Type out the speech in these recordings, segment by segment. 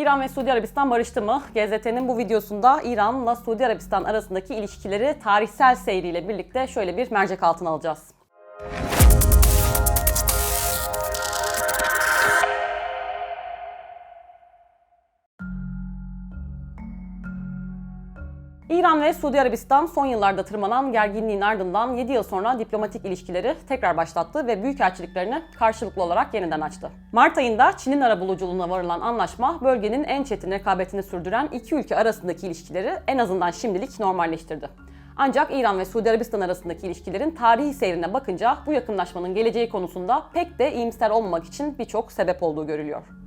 İran ve Suudi Arabistan barıştı mı? GZT'nin bu videosunda İran'la Suudi Arabistan arasındaki ilişkileri tarihsel seyriyle birlikte şöyle bir mercek altına alacağız. İran ve Suudi Arabistan son yıllarda tırmanan gerginliğin ardından 7 yıl sonra diplomatik ilişkileri tekrar başlattı ve büyükelçiliklerini karşılıklı olarak yeniden açtı. Mart ayında Çin'in arabuluculuğuna varılan anlaşma bölgenin en çetin rekabetini sürdüren iki ülke arasındaki ilişkileri en azından şimdilik normalleştirdi. Ancak İran ve Suudi Arabistan arasındaki ilişkilerin tarihi seyrine bakınca bu yakınlaşmanın geleceği konusunda pek de iyimser olmamak için birçok sebep olduğu görülüyor.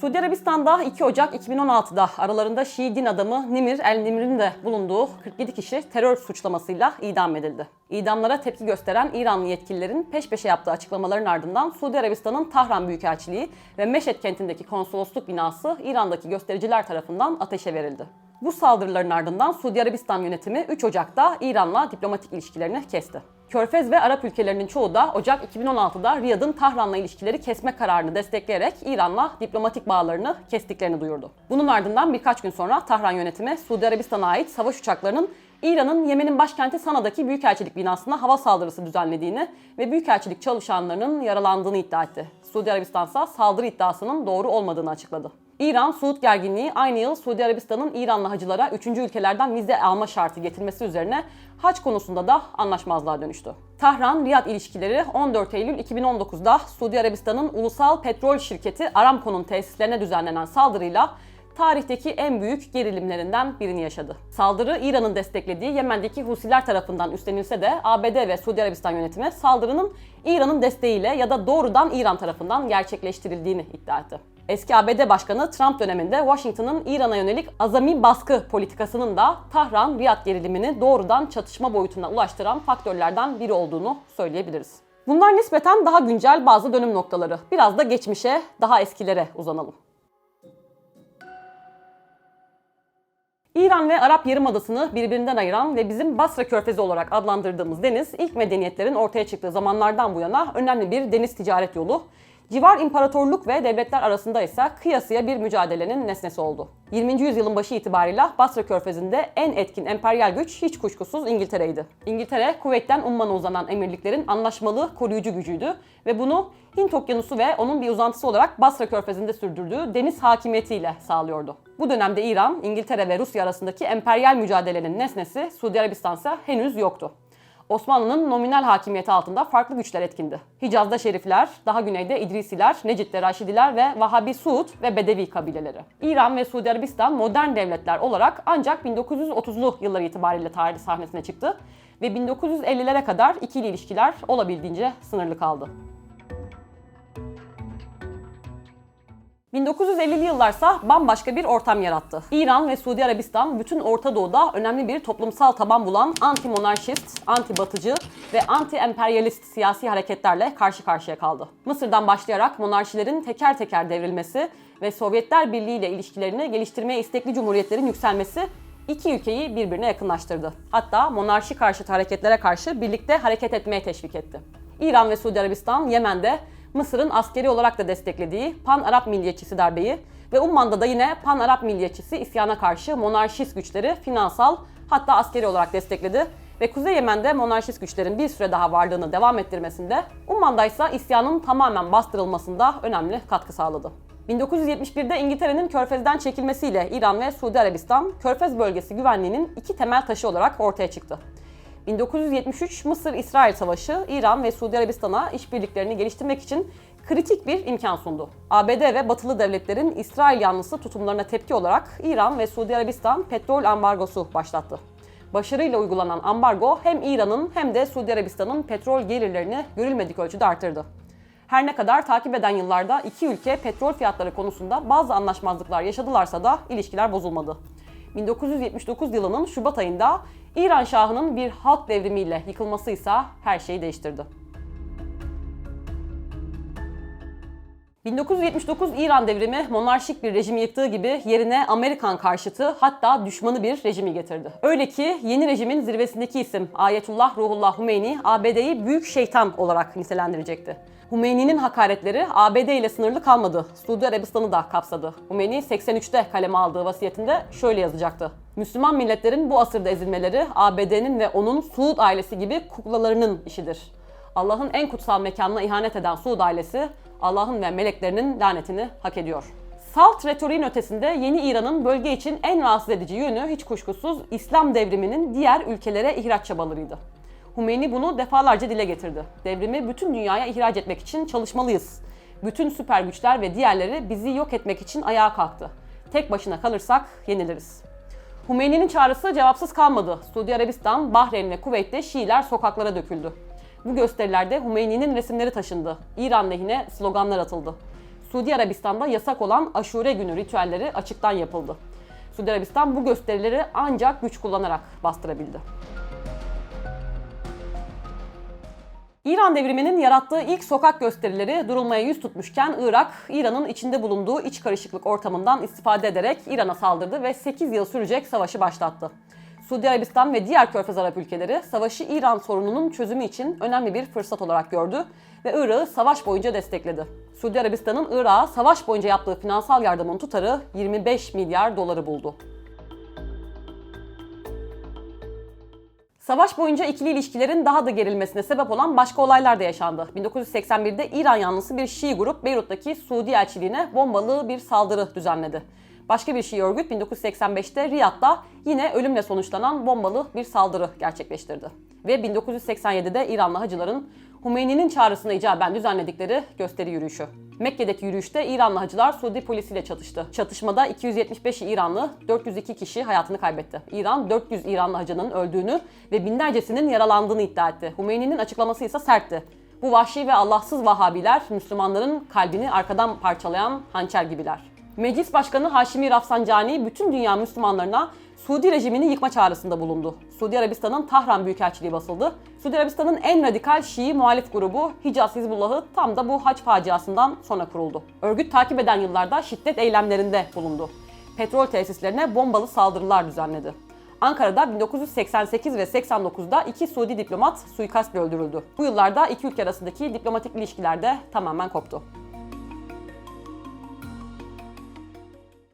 Suudi Arabistan'da 2 Ocak 2016'da aralarında Şii din adamı Nimir el-Nimir'in de bulunduğu 47 kişi terör suçlamasıyla idam edildi. İdamlara tepki gösteren İranlı yetkililerin peş peşe yaptığı açıklamaların ardından Suudi Arabistan'ın Tahran Büyükelçiliği ve Meşet kentindeki konsolosluk binası İran'daki göstericiler tarafından ateşe verildi. Bu saldırıların ardından Suudi Arabistan yönetimi 3 Ocak'ta İran'la diplomatik ilişkilerini kesti. Körfez ve Arap ülkelerinin çoğu da Ocak 2016'da Riyad'ın Tahran'la ilişkileri kesme kararını destekleyerek İran'la diplomatik bağlarını kestiklerini duyurdu. Bunun ardından birkaç gün sonra Tahran yönetimi Suudi Arabistan'a ait savaş uçaklarının İran'ın Yemen'in başkenti Sana'daki Büyükelçilik binasına hava saldırısı düzenlediğini ve Büyükelçilik çalışanlarının yaralandığını iddia etti. Suudi Arabistan ise saldırı iddiasının doğru olmadığını açıkladı. İran-Suud gerginliği aynı yıl Suudi Arabistan'ın İranlı hacılara 3. ülkelerden vize alma şartı getirmesi üzerine haç konusunda da anlaşmazlığa dönüştü. Tahran-Riyad ilişkileri 14 Eylül 2019'da Suudi Arabistan'ın ulusal petrol şirketi Aramco'nun tesislerine düzenlenen saldırıyla tarihteki en büyük gerilimlerinden birini yaşadı. Saldırı İran'ın desteklediği Yemen'deki Husiler tarafından üstlenilse de ABD ve Suudi Arabistan yönetimi saldırının İran'ın desteğiyle ya da doğrudan İran tarafından gerçekleştirildiğini iddia etti. Eski ABD Başkanı Trump döneminde Washington'ın İran'a yönelik azami baskı politikasının da Tahran-Riyad gerilimini doğrudan çatışma boyutuna ulaştıran faktörlerden biri olduğunu söyleyebiliriz. Bunlar nispeten daha güncel bazı dönüm noktaları. Biraz da geçmişe, daha eskilere uzanalım. İran ve Arap Yarımadası'nı birbirinden ayıran ve bizim Basra Körfezi olarak adlandırdığımız deniz ilk medeniyetlerin ortaya çıktığı zamanlardan bu yana önemli bir deniz ticaret yolu. Civar imparatorluk ve devletler arasında ise kıyasıya bir mücadelenin nesnesi oldu. 20. yüzyılın başı itibarıyla Basra Körfezi'nde en etkin emperyal güç hiç kuşkusuz İngiltere'ydi. İngiltere, Kuveyt'ten Umman'a uzanan emirliklerin anlaşmalı koruyucu gücüydü ve bunu Hint Okyanusu ve onun bir uzantısı olarak Basra Körfezi'nde sürdürdüğü deniz hakimiyetiyle sağlıyordu. Bu dönemde İran, İngiltere ve Rusya arasındaki emperyal mücadelenin nesnesi Suudi Arabistan ise henüz yoktu. Osmanlı'nın nominal hakimiyeti altında farklı güçler etkindi. Hicaz'da Şerifler, daha güneyde İdrisiler, Necit'te Raşidiler ve Vahabi Suud ve Bedevi kabileleri. İran ve Suudi Arabistan modern devletler olarak ancak 1930'lu yıllar itibariyle tarih sahnesine çıktı ve 1950'lere kadar ikili ilişkiler olabildiğince sınırlı kaldı. 1950'li yıllarsa bambaşka bir ortam yarattı. İran ve Suudi Arabistan bütün Orta Doğu'da önemli bir toplumsal taban bulan anti-monarşist, anti-batıcı ve anti-emperyalist siyasi hareketlerle karşı karşıya kaldı. Mısır'dan başlayarak monarşilerin teker teker devrilmesi ve Sovyetler Birliği ile ilişkilerini geliştirmeye istekli cumhuriyetlerin yükselmesi iki ülkeyi birbirine yakınlaştırdı. Hatta monarşi karşıtı hareketlere karşı birlikte hareket etmeye teşvik etti. İran ve Suudi Arabistan Yemen'de Mısır'ın askeri olarak da desteklediği Pan-Arap milliyetçisi darbeyi ve Umman'da da yine Pan-Arap milliyetçisi isyana karşı monarşist güçleri finansal hatta askeri olarak destekledi ve Kuzey Yemen'de monarşist güçlerin bir süre daha varlığını devam ettirmesinde, Umman'da ise isyanın tamamen bastırılmasında önemli katkı sağladı. 1971'de İngiltere'nin Körfez'den çekilmesiyle İran ve Suudi Arabistan, Körfez bölgesi güvenliğinin iki temel taşı olarak ortaya çıktı. 1973 Mısır-İsrail Savaşı İran ve Suudi Arabistan'a işbirliklerini geliştirmek için kritik bir imkan sundu. ABD ve batılı devletlerin İsrail yanlısı tutumlarına tepki olarak İran ve Suudi Arabistan petrol ambargosu başlattı. Başarıyla uygulanan ambargo hem İran'ın hem de Suudi Arabistan'ın petrol gelirlerini görülmedik ölçüde artırdı. Her ne kadar takip eden yıllarda iki ülke petrol fiyatları konusunda bazı anlaşmazlıklar yaşadılarsa da ilişkiler bozulmadı. 1979 yılının Şubat ayında İran Şahı'nın bir halk devrimiyle yıkılması ise her şeyi değiştirdi. 1979 İran devrimi monarşik bir rejimi yıktığı gibi yerine Amerikan karşıtı hatta düşmanı bir rejimi getirdi. Öyle ki yeni rejimin zirvesindeki isim Ayetullah Ruhullah Humeyni ABD'yi büyük şeytan olarak nitelendirecekti. Hümeyni'nin hakaretleri ABD ile sınırlı kalmadı. Suudi Arabistan'ı da kapsadı. Hümeyni 83'te kaleme aldığı vasiyetinde şöyle yazacaktı. Müslüman milletlerin bu asırda ezilmeleri ABD'nin ve onun Suud ailesi gibi kuklalarının işidir. Allah'ın en kutsal mekanına ihanet eden Suud ailesi Allah'ın ve meleklerinin lanetini hak ediyor. Salt retoriğin ötesinde yeni İran'ın bölge için en rahatsız edici yönü hiç kuşkusuz İslam devriminin diğer ülkelere ihraç çabalarıydı. Hümeyni bunu defalarca dile getirdi. Devrimi bütün dünyaya ihraç etmek için çalışmalıyız. Bütün süper güçler ve diğerleri bizi yok etmek için ayağa kalktı. Tek başına kalırsak yeniliriz. Hümeyni'nin çağrısı cevapsız kalmadı. Suudi Arabistan, Bahreyn ve Kuveyt'te Şiiler sokaklara döküldü. Bu gösterilerde Hümeyni'nin resimleri taşındı. İran lehine sloganlar atıldı. Suudi Arabistan'da yasak olan aşure günü ritüelleri açıktan yapıldı. Suudi Arabistan bu gösterileri ancak güç kullanarak bastırabildi. İran devriminin yarattığı ilk sokak gösterileri durulmaya yüz tutmuşken Irak, İran'ın içinde bulunduğu iç karışıklık ortamından istifade ederek İran'a saldırdı ve 8 yıl sürecek savaşı başlattı. Suudi Arabistan ve diğer Körfez Arap ülkeleri savaşı İran sorununun çözümü için önemli bir fırsat olarak gördü ve Irak'ı savaş boyunca destekledi. Suudi Arabistan'ın Irak'a savaş boyunca yaptığı finansal yardımın tutarı 25 milyar doları buldu. Savaş boyunca ikili ilişkilerin daha da gerilmesine sebep olan başka olaylar da yaşandı. 1981'de İran yanlısı bir Şii grup Beyrut'taki Suudi elçiliğine bombalı bir saldırı düzenledi. Başka bir Şii örgüt 1985'te Riyad'da yine ölümle sonuçlanan bombalı bir saldırı gerçekleştirdi. Ve 1987'de İranlı hacıların Hümeyni'nin çağrısına icaben düzenledikleri gösteri yürüyüşü. Mekke'deki yürüyüşte İranlı hacılar Suudi polisiyle çatıştı. Çatışmada 275 İranlı, 402 kişi hayatını kaybetti. İran 400 İranlı hacının öldüğünü ve binlercesinin yaralandığını iddia etti. Hümeyni'nin açıklaması ise sertti. Bu vahşi ve Allahsız Vahabiler Müslümanların kalbini arkadan parçalayan hançer gibiler. Meclis Başkanı Haşimi Rafsanjani bütün dünya Müslümanlarına Suudi rejimini yıkma çağrısında bulundu. Suudi Arabistan'ın Tahran Büyükelçiliği basıldı. Suudi Arabistan'ın en radikal Şii muhalif grubu Hicaz Hizbullah'ı tam da bu haç faciasından sonra kuruldu. Örgüt takip eden yıllarda şiddet eylemlerinde bulundu. Petrol tesislerine bombalı saldırılar düzenledi. Ankara'da 1988 ve 89'da iki Suudi diplomat suikastla öldürüldü. Bu yıllarda iki ülke arasındaki diplomatik ilişkiler de tamamen koptu.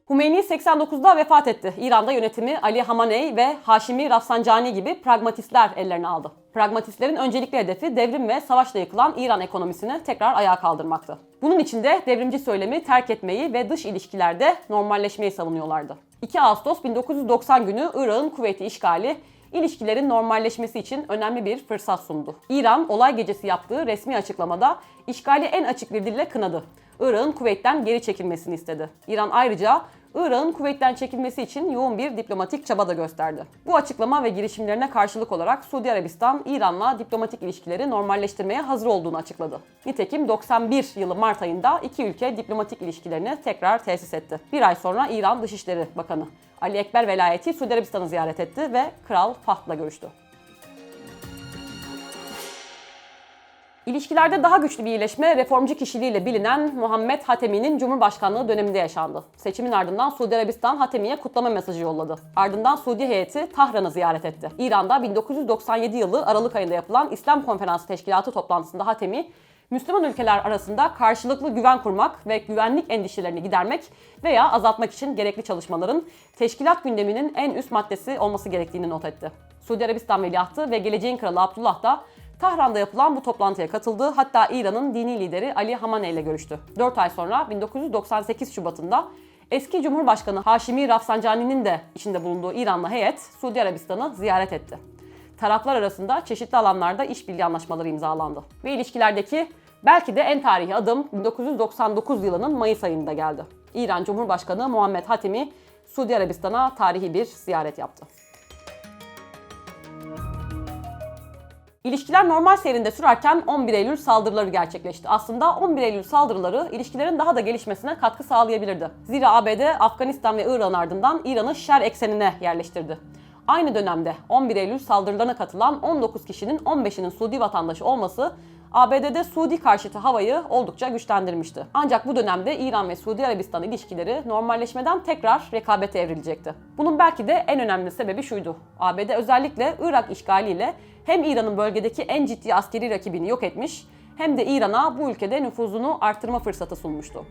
Hümeyni 89'da vefat etti. İran'da yönetimi Ali Hamaney ve Haşimi Rafsanjani gibi pragmatistler ellerine aldı. Pragmatistlerin öncelikli hedefi devrim ve savaşla yıkılan İran ekonomisini tekrar ayağa kaldırmaktı. Bunun için de devrimci söylemi terk etmeyi ve dış ilişkilerde normalleşmeyi savunuyorlardı. 2 Ağustos 1990 günü Irak'ın kuvveti işgali ilişkilerin normalleşmesi için önemli bir fırsat sundu. İran olay gecesi yaptığı resmi açıklamada işgali en açık bir dille kınadı. Irak'ın kuvvetten geri çekilmesini istedi. İran ayrıca Irak'ın kuvvetten çekilmesi için yoğun bir diplomatik çaba da gösterdi. Bu açıklama ve girişimlerine karşılık olarak Suudi Arabistan, İran'la diplomatik ilişkileri normalleştirmeye hazır olduğunu açıkladı. Nitekim 91 yılı Mart ayında iki ülke diplomatik ilişkilerini tekrar tesis etti. Bir ay sonra İran Dışişleri Bakanı Ali Ekber Velayeti Suudi Arabistan'ı ziyaret etti ve Kral Fahd'la görüştü. İlişkilerde daha güçlü bir iyileşme reformcu kişiliğiyle bilinen Muhammed Hatemi'nin Cumhurbaşkanlığı döneminde yaşandı. Seçimin ardından Suudi Arabistan Hatemi'ye kutlama mesajı yolladı. Ardından Suudi heyeti Tahran'ı ziyaret etti. İran'da 1997 yılı Aralık ayında yapılan İslam Konferansı Teşkilatı toplantısında Hatemi, Müslüman ülkeler arasında karşılıklı güven kurmak ve güvenlik endişelerini gidermek veya azaltmak için gerekli çalışmaların teşkilat gündeminin en üst maddesi olması gerektiğini not etti. Suudi Arabistan Veliahtı ve geleceğin kralı Abdullah da Tahran'da yapılan bu toplantıya katıldı. Hatta İran'ın dini lideri Ali Hamaney ile görüştü. 4 ay sonra 1998 Şubat'ında eski Cumhurbaşkanı Haşimi Rafsanjani'nin de içinde bulunduğu İranlı heyet Suudi Arabistan'ı ziyaret etti. Taraflar arasında çeşitli alanlarda işbirliği anlaşmaları imzalandı. Ve ilişkilerdeki belki de en tarihi adım 1999 yılının Mayıs ayında geldi. İran Cumhurbaşkanı Muhammed Hatimi Suudi Arabistan'a tarihi bir ziyaret yaptı. İlişkiler normal seyrinde sürerken 11 Eylül saldırıları gerçekleşti. Aslında 11 Eylül saldırıları ilişkilerin daha da gelişmesine katkı sağlayabilirdi. Zira ABD, Afganistan ve İran ardından İran'ı şer eksenine yerleştirdi. Aynı dönemde 11 Eylül saldırılarına katılan 19 kişinin 15'inin Suudi vatandaşı olması ABD'de Suudi karşıtı havayı oldukça güçlendirmişti. Ancak bu dönemde İran ve Suudi Arabistan ilişkileri normalleşmeden tekrar rekabete evrilecekti. Bunun belki de en önemli sebebi şuydu. ABD özellikle Irak işgaliyle hem İran'ın bölgedeki en ciddi askeri rakibini yok etmiş hem de İran'a bu ülkede nüfuzunu arttırma fırsatı sunmuştu.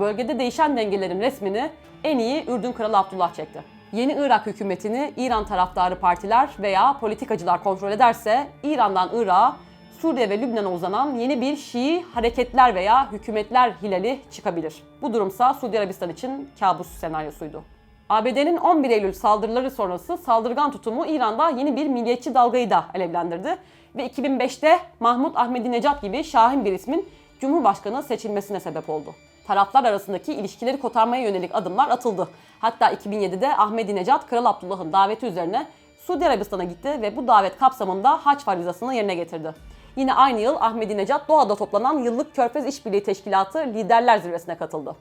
Bölgede değişen dengelerin resmini en iyi Ürdün Kralı Abdullah çekti. Yeni Irak hükümetini İran taraftarı partiler veya politikacılar kontrol ederse İran'dan Irak'a, Suriye ve Lübnan'a uzanan yeni bir Şii hareketler veya hükümetler hilali çıkabilir. Bu durumsa Suudi Arabistan için kabus senaryosuydu. ABD'nin 11 Eylül saldırıları sonrası saldırgan tutumu İran'da yeni bir milliyetçi dalgayı da alevlendirdi ve 2005'te Mahmut Ahmadinejad gibi şahin bir ismin Cumhurbaşkanı seçilmesine sebep oldu. Taraflar arasındaki ilişkileri kotarmaya yönelik adımlar atıldı. Hatta 2007'de Ahmadinejad Kral Abdullah'ın daveti üzerine Suudi Arabistan'a gitti ve bu davet kapsamında haç farizasını yerine getirdi. Yine aynı yıl Ahmadinejad Doha'da toplanan yıllık Körfez İşbirliği Teşkilatı Liderler Zirvesi'ne katıldı.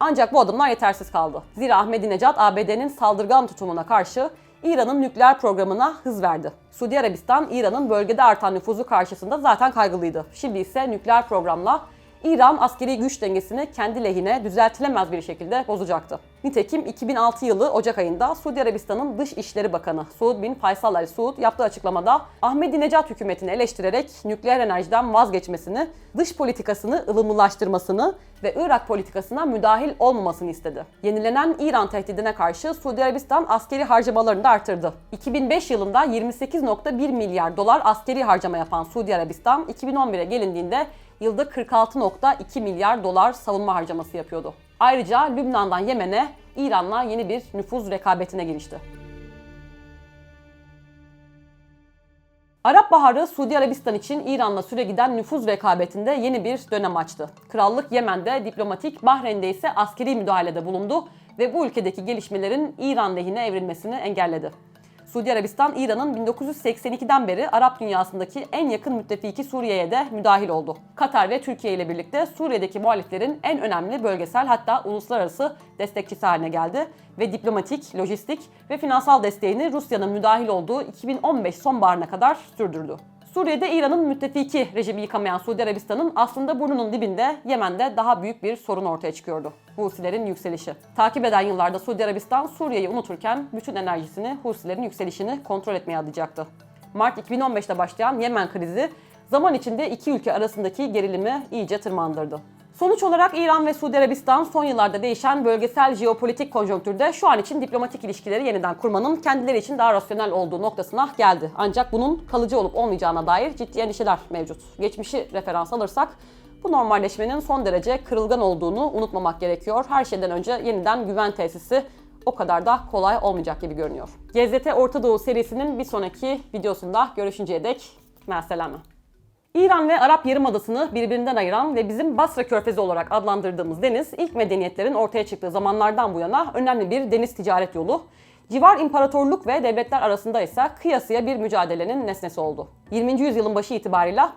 Ancak bu adımlar yetersiz kaldı. Zira Ahmadinejad ABD'nin saldırgan tutumuna karşı İran'ın nükleer programına hız verdi. Suudi Arabistan, İran'ın bölgede artan nüfuzu karşısında zaten kaygılıydı. Şimdi ise nükleer programla İran askeri güç dengesini kendi lehine düzeltilemez bir şekilde bozacaktı. Nitekim 2006 yılı Ocak ayında Suudi Arabistan'ın Dış İşleri Bakanı Suud bin Faysal Al Suud yaptığı açıklamada Ahmadinejad hükümetini eleştirerek nükleer enerjiden vazgeçmesini, dış politikasını ılımlılaştırmasını ve Irak politikasına müdahil olmamasını istedi. Yenilenen İran tehdidine karşı Suudi Arabistan askeri harcamalarını da artırdı. 2005 yılında 28.1 milyar dolar askeri harcama yapan Suudi Arabistan 2011'e gelindiğinde yılda 46.2 milyar dolar savunma harcaması yapıyordu. Ayrıca Lübnan'dan Yemen'e İran'la yeni bir nüfuz rekabetine girişti. Arap Baharı Suudi Arabistan için İran'la süre giden nüfuz rekabetinde yeni bir dönem açtı. Krallık Yemen'de diplomatik, Bahreyn'de ise askeri müdahalede bulundu ve bu ülkedeki gelişmelerin İran lehine evrilmesini engelledi. Suudi Arabistan, İran'ın 1982'den beri Arap dünyasındaki en yakın müttefiki Suriye'ye de müdahil oldu. Katar ve Türkiye ile birlikte Suriye'deki muhaliflerin en önemli bölgesel hatta uluslararası destekçisi haline geldi ve diplomatik, lojistik ve finansal desteğini Rusya'nın müdahil olduğu 2015 sonbaharına kadar sürdürdü. Suriye'de İran'ın müttefiki rejimi yıkamayan Suudi Arabistan'ın aslında burnunun dibinde Yemen'de daha büyük bir sorun ortaya çıkıyordu. Husilerin yükselişi. Takip eden yıllarda Suudi Arabistan Suriye'yi unuturken bütün enerjisini Husilerin yükselişini kontrol etmeye adayacaktı. Mart 2015'te başlayan Yemen krizi zaman içinde iki ülke arasındaki gerilimi iyice tırmandırdı. Sonuç olarak İran ve Suudi Arabistan son yıllarda değişen bölgesel jeopolitik konjonktürde şu an için diplomatik ilişkileri yeniden kurmanın kendileri için daha rasyonel olduğu noktasına geldi. Ancak bunun kalıcı olup olmayacağına dair ciddi endişeler mevcut. Geçmişi referans alırsak bu normalleşmenin son derece kırılgan olduğunu unutmamak gerekiyor. Her şeyden önce yeniden güven tesisi o kadar da kolay olmayacak gibi görünüyor. GZT Orta Doğu serisinin bir sonraki videosunda görüşünceye dek merselame. İran ve Arap Yarımadası'nı birbirinden ayıran ve bizim Basra Körfezi olarak adlandırdığımız deniz ilk medeniyetlerin ortaya çıktığı zamanlardan bu yana önemli bir deniz ticaret yolu. Civar imparatorluk ve devletler arasında ise kıyasıya bir mücadelenin nesnesi oldu. 20. yüzyılın başı itibarıyla